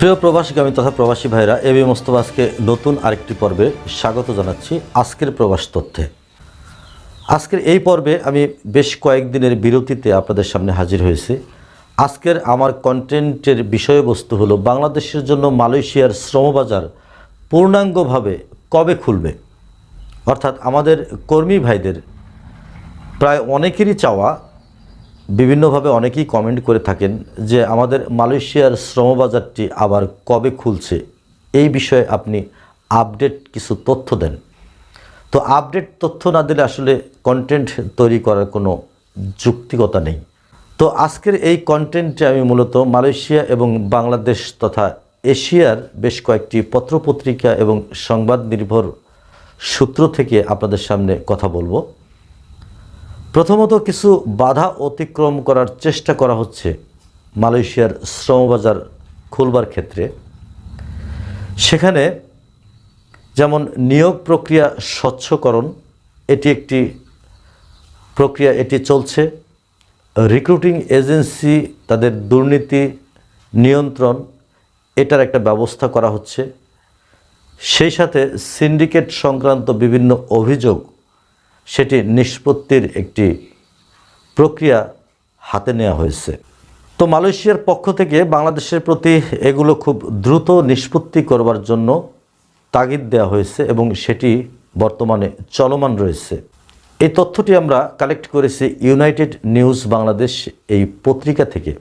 প্রিয় প্রবাসীগামী তথা প্রবাসী ভাইরা এবি আজকে নতুন আরেকটি পর্বে স্বাগত জানাচ্ছি আজকের প্রবাস তথ্যে। আজকের এই পর্বে আমি বেশ কয়েকদিনের বিরতিতে আপনাদের সামনে হাজির হয়েছি। আজকের আমার কন্টেন্টের বিষয়বস্তু হলো, বাংলাদেশের জন্য মালয়েশিয়ার শ্রমবাজার পূর্ণাঙ্গভাবে কবে খুলবে? অর্থাৎ আমাদের কর্মী ভাইদের, প্রায় অনেকেরই চাওয়া বিভিন্নভাবে অনেকেই কমেন্ট করে থাকেন যে আমাদের মালয়েশিয়ার শ্রমবাজারটি আবার কবে খুলছে? এই বিষয়ে আপনি আপডেট কিছু তথ্য দেন। তো আপডেট তথ্য না দিলে আসলে কন্টেন্ট তৈরি করার কোনো যুক্তিকতা নেই। তো আজকের এই কন্টেন্টে আমি মূলত মালয়েশিয়া এবং বাংলাদেশ তথা এশিয়ার বেশ কয়েকটি পত্রপত্রিকা এবং সংবাদ নির্ভর সূত্র থেকে আপনাদের সামনে কথা বলব। প্রথমত কিছু বাধা অতিক্রম করার চেষ্টা করা হচ্ছে মালয়েশিয়ার শ্রমবাজার খুলবার ক্ষেত্রে। সেখানে যেমন নিয়োগ প্রক্রিয়া স্বচ্ছকরণ, এটি একটি প্রক্রিয়া, এটি চলছে। রিক্রুটিং এজেন্সি, তাদের দুর্নীতি নিয়ন্ত্রণ, এটার একটা ব্যবস্থা করা হচ্ছে। সেই সাথে সিন্ডিকেট সংক্রান্ত বিভিন্ন অভিযোগ সেটি নিষ্পত্তির একটি প্রক্রিয়া হাতে নেওয়া হয়েছে। তো মালয়েশিয়ার পক্ষ থেকে বাংলাদেশের প্রতি এগুলো খুব দ্রুত নিষ্পত্তি করবার জন্য তাগিদ দেওয়া হয়েছে এবং সেটি বর্তমানে চলমান রয়েছে। এই তথ্যটি আমরা কালেক্ট করেছি ইউনাইটেড নিউজ বাংলাদেশ এই পত্রিকা থেকে।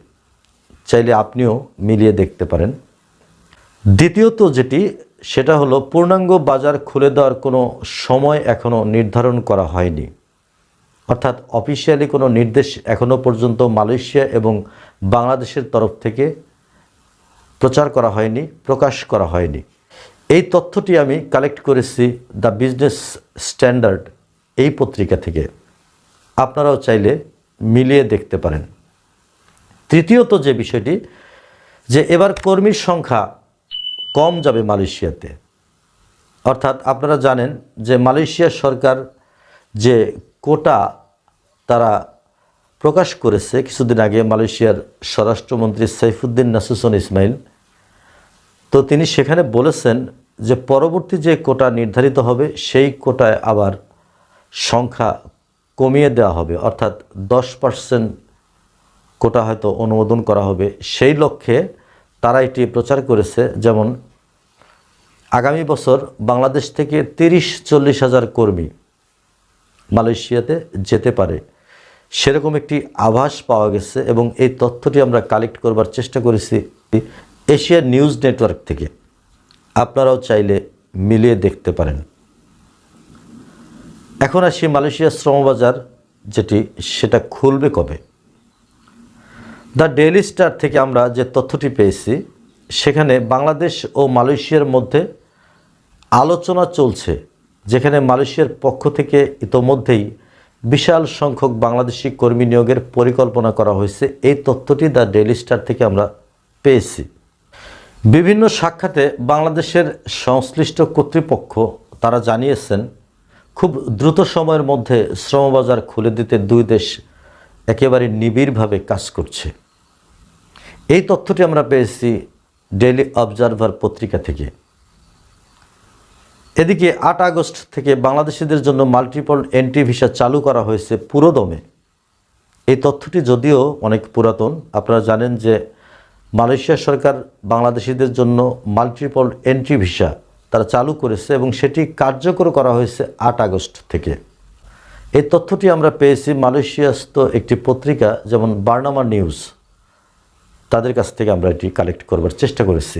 চাইলে আপনিও মিলিয়ে দেখতে পারেন। দ্বিতীয়ত যেটি সেটা হলো পূর্ণাঙ্গ বাজার খুলে দেওয়ার কোনো সময় এখনও নির্ধারণ করা হয়নি। অর্থাৎ অফিসিয়ালি কোনো নির্দেশ এখনও পর্যন্ত মালয়েশিয়া এবং বাংলাদেশের তরফ থেকে প্রচার করা হয়নি, প্রকাশ করা হয়নি। এই তথ্যটি আমি কালেক্ট করেছি দ্য বিজনেস স্ট্যান্ডার্ড এই পত্রিকা থেকে। আপনারাও চাইলে মিলিয়ে দেখতে পারেন। তৃতীয়ত যে বিষয়টি, যে এবার কর্মীর সংখ্যা কম যাবে মালয়েশিয়াতে। অর্থাৎ আপনারা জানেন যে মালয়েশিয়া সরকার যে কোটা তারা প্রকাশ করেছে কিছুদিন আগে মালয়েশিয়ার স্বরাষ্ট্রমন্ত্রী সাইফুদ্দিন নাসুসন ইসমাইল, তো তিনি সেখানে বলেছেন যে পরবর্তী যে কোটা নির্ধারিত হবে সেই কোটায় আবার সংখ্যা কমিয়ে দেওয়া হবে। অর্থাৎ দশ পার্সেন্ট কোটা হয়তো অনুমোদন করা হবে। সেই লক্ষ্যে তারা এটি প্রচার করেছে, যেমন আগামী বছর বাংলাদেশ থেকে তিরিশ চল্লিশ হাজার কর্মী মালয়েশিয়াতে যেতে পারে। সেরকম একটি আভাস পাওয়া গেছে এবং এই তথ্যটি আমরা কালেক্ট করবার চেষ্টা করেছি এশিয়া নিউজ নেটওয়ার্ক থেকে। আপনারাও চাইলে মিলিয়ে দেখতে পারেন। এখন আসি মালয়েশিয়ার শ্রমবাজার, যেটি সেটা খুলবে কবে? দ্য ডেইলি স্টার থেকে আমরা যে তথ্যটি পেয়েছি, সেখানে বাংলাদেশ ও মালয়েশিয়ার মধ্যে আলোচনা চলছে, যেখানে মালয়েশিয়ার পক্ষ থেকে ইতোমধ্যেই বিশাল সংখ্যক বাংলাদেশি কর্মী নিয়োগের পরিকল্পনা করা হয়েছে। এই তথ্যটি দ্য ডেইলি স্টার থেকে আমরা পেয়েছি। বিভিন্ন সাক্ষাতে বাংলাদেশের সংশ্লিষ্ট কর্তৃপক্ষ তারা জানিয়েছেন, খুব দ্রুত সময়ের মধ্যে শ্রমবাজার খুলে দিতে দুই দেশ একেবারে নিবিড়ভাবে কাজ করছে। এই তথ্যটি আমরা পেয়েছি ডেইলি অবজারভার পত্রিকা থেকে। এদিকে আট আগস্ট থেকে বাংলাদেশিদের জন্য মাল্টিপল এন্ট্রি ভিসা চালু করা হয়েছে পুরোদমে। এই তথ্যটি যদিও অনেক পুরাতন, আপনারা জানেন যে মালয়েশিয়া সরকার বাংলাদেশিদের জন্য মাল্টিপল এন্ট্রি ভিসা তারা চালু করেছে এবং সেটি কার্যকর করা হয়েছে আট আগস্ট থেকে। এই তথ্যটি আমরা পেয়েছি মালয়েশিয়াস্থ একটি পত্রিকা, যেমন বার্নামা নিউজ। তাদের কাছ থেকে আমরা এটি কালেক্ট করবার চেষ্টা করেছি।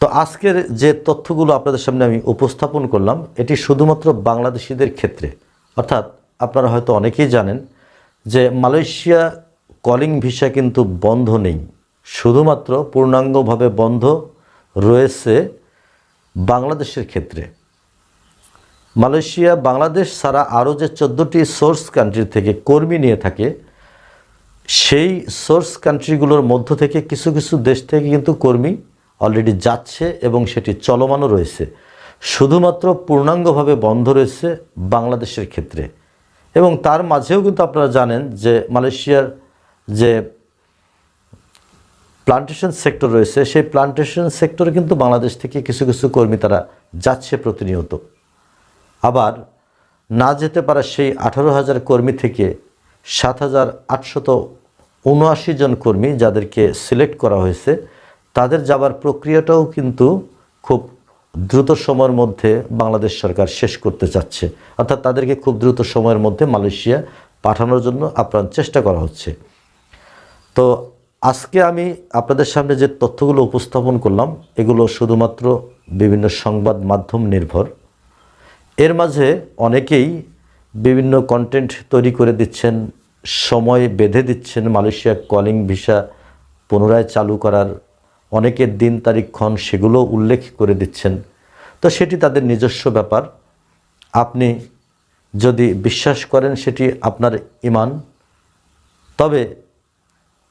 তো আজকের যে তথ্যগুলো আপনাদের সামনে আমি উপস্থাপন করলাম, এটি শুধুমাত্র বাংলাদেশিদের ক্ষেত্রে। অর্থাৎ আপনারা হয়তো অনেকেই জানেন যে মালয়েশিয়া কলিং ভিসা কিন্তু বন্ধ নেই। শুধুমাত্র পূর্ণাঙ্গভাবে বন্ধ রয়েছে বাংলাদেশের ক্ষেত্রে। মালয়েশিয়া, বাংলাদেশ ছাড়া আরও যে চোদ্দোটি সোর্স কান্ট্রি থেকে কর্মী নিয়ে থাকে, সেই সোর্স কান্ট্রিগুলোর মধ্য থেকে কিছু কিছু দেশ থেকে কিন্তু কর্মী অলরেডি যাচ্ছে এবং সেটি চলমানও রয়েছে। শুধুমাত্র পূর্ণাঙ্গভাবে বন্ধ রয়েছে বাংলাদেশের ক্ষেত্রে। এবং তার মাঝেও কিন্তু আপনারা জানেন যে মালয়েশিয়ার যে প্লান্টেশন সেক্টর রয়েছে, সেই প্লান্টেশন সেক্টরে কিন্তু বাংলাদেশ থেকে কিছু কিছু কর্মী তারা যাচ্ছে প্রতিনিয়ত। আবার না যেতে পারা সেই আঠারো হাজার কর্মী থেকে সাত হাজার আটশত উনআশি জন কর্মী যাদেরকে সিলেক্ট করা হয়েছে তাদের যাবার প্রক্রিয়াটাও কিন্তু খুব দ্রুত সময়ের মধ্যে বাংলাদেশ সরকার শেষ করতে চাচ্ছে। অর্থাৎ তাদেরকে খুব দ্রুত সময়ের মধ্যে মালয়েশিয়া পাঠানোর জন্য আপ্রাণ চেষ্টা করা হচ্ছে। তো আজকে আমি আপনাদের সামনে যে তথ্যগুলো উপস্থাপন করলাম, এগুলো শুধুমাত্র বিভিন্ন সংবাদ মাধ্যম নির্ভর। এর মাঝে অনেকেই বিভিন্ন কন্টেন্ট তৈরি করে দিচ্ছেন, সময় বেঁধে দিচ্ছেন, মালয়েশিয়া কলিং ভিসা পুনরায় চালু করার অনেকের দিন তারিখক্ষণ সেগুলো উল্লেখ করে দিচ্ছেন। তো সেটি তাদের নিজস্ব ব্যাপার। আপনি যদি বিশ্বাস করেন সেটি আপনার ইমান। তবে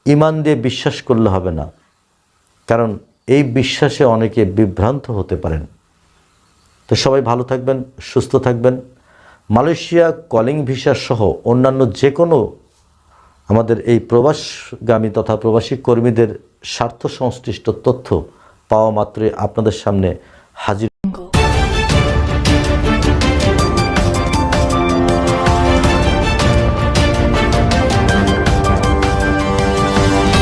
ইমান দিয়ে বিশ্বাস করলে হবে না, কারণ এই বিশ্বাসে অনেকে বিভ্রান্ত হতে পারেন। তো সবাই ভালো থাকবেন, সুস্থ থাকবেন। মালয়েশিয়া কলিং ভিসা সহ অন্যান্য যে কোনো আমাদের এই প্রবাসগামী তথা প্রবাসী কর্মীদের স্বার্থ সংশ্লিষ্ট তথ্য পাওয়া মাত্রই আপনাদের সামনে হাজির